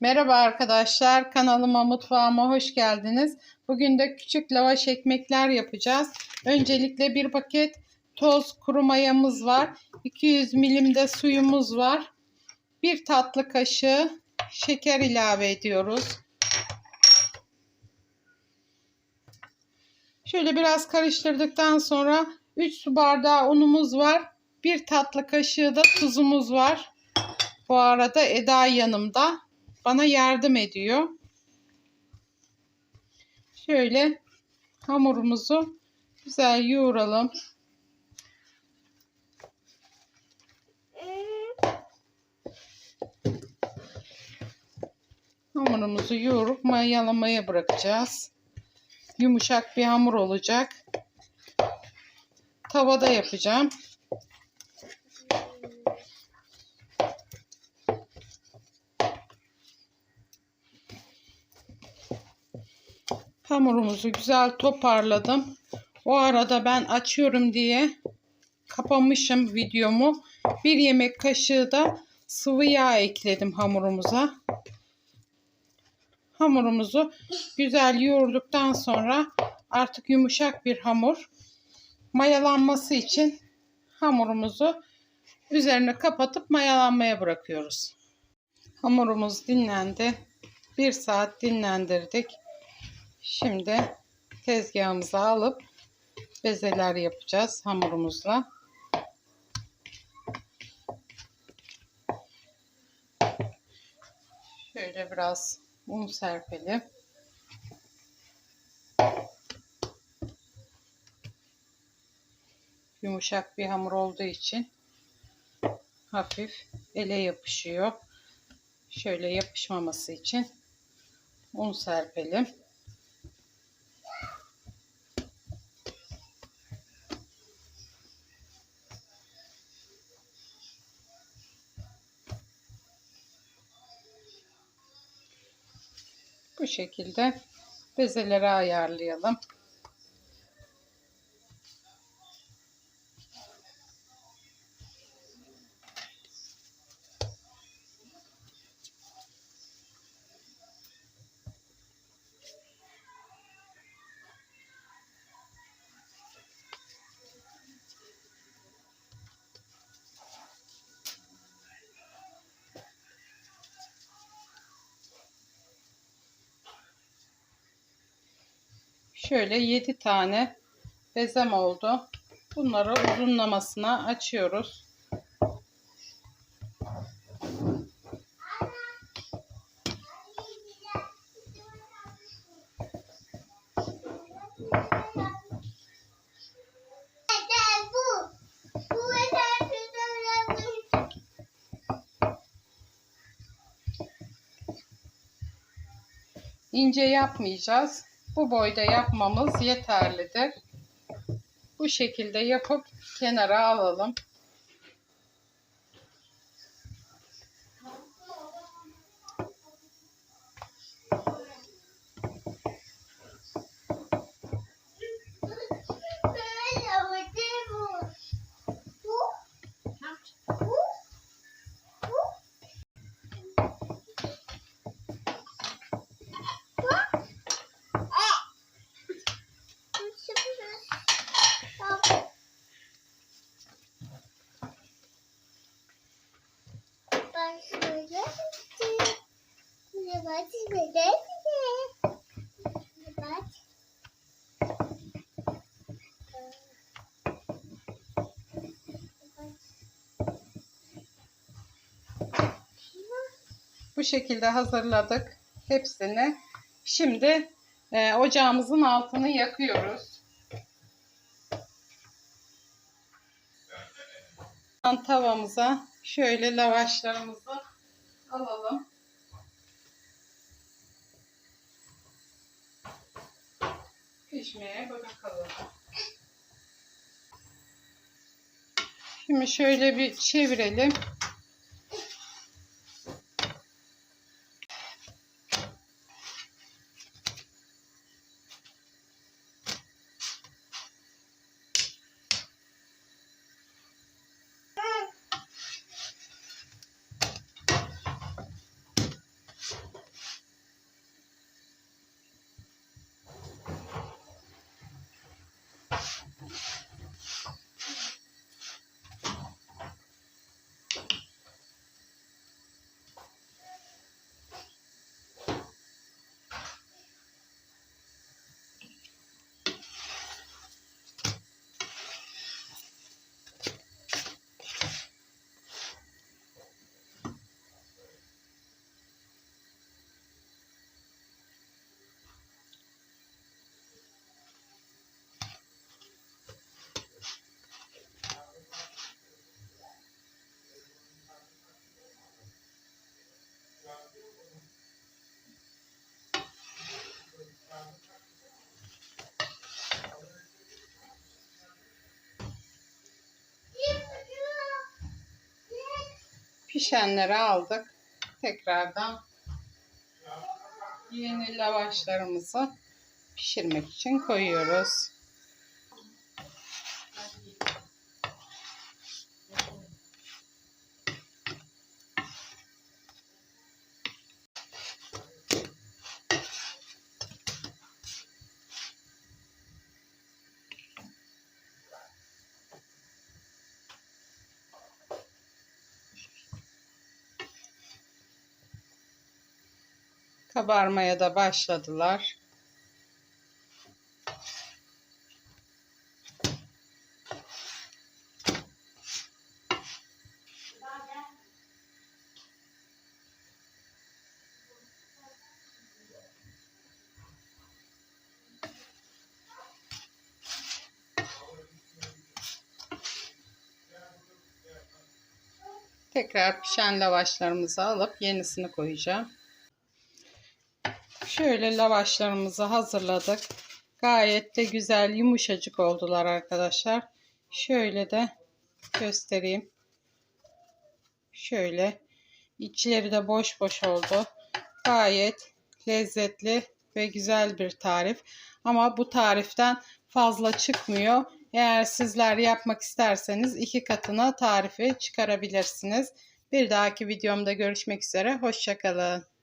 Merhaba arkadaşlar, kanalıma mutfağıma hoş geldiniz. Bugün de küçük lavaş ekmekler yapacağız. Öncelikle bir paket toz kuru mayamız var. 200 milim de suyumuz var. Bir tatlı kaşığı şeker ilave ediyoruz. Şöyle biraz karıştırdıktan sonra 3 su bardağı unumuz var. Bir tatlı kaşığı da tuzumuz var. Bu arada Eda yanımda bana yardım ediyor. Şöyle hamurumuzu güzel yoğuralım. Hamurumuzu yoğurup mayalamaya bırakacağız. Yumuşak bir hamur olacak. Tavada yapacağım. Hamurumuzu güzel toparladım. O arada ben açıyorum diye kapamışım videomu. Bir yemek kaşığı da sıvı yağ ekledim hamurumuza. Hamurumuzu güzel yoğurduktan sonra artık yumuşak bir hamur. Mayalanması için hamurumuzu üzerine kapatıp mayalanmaya bırakıyoruz. Hamurumuz dinlendi. Bir saat dinlendirdik. Şimdi tezgahımıza alıp bezeler yapacağız hamurumuzla. Şöyle biraz un serpelim. Yumuşak bir hamur olduğu için hafif ele yapışıyor. Şöyle yapışmaması için un serpelim. Bu şekilde bezeleri ayarlayalım. Şöyle 7 tane bezem oldu. Bunları uzunlamasına açıyoruz. İnce yapmayacağız. Bu boyda yapmamız yeterlidir. Bu şekilde yapıp kenara alalım. Bu şekilde hazırladık hepsini. Şimdi e, ocağımızın altını yakıyoruz. Tavamıza şöyle lavaşlarımızı alalım. Pişmeye bırakalım. Şimdi şöyle bir çevirelim. Pişenleri aldık. Tekrardan yeni lavaşlarımızı pişirmek için koyuyoruz. Kabarmaya da başladılar. Tekrar pişen lavaşlarımızı alıp yenisini koyacağım. Şöyle lavaşlarımızı hazırladık. Gayet de güzel yumuşacık oldular arkadaşlar. Şöyle de göstereyim. Şöyle içleri de boş boş oldu. Gayet lezzetli ve güzel bir tarif. Ama bu tariften fazla çıkmıyor. Eğer sizler yapmak isterseniz iki katına tarifi çıkarabilirsiniz. Bir dahaki videomda görüşmek üzere. Hoşçakalın.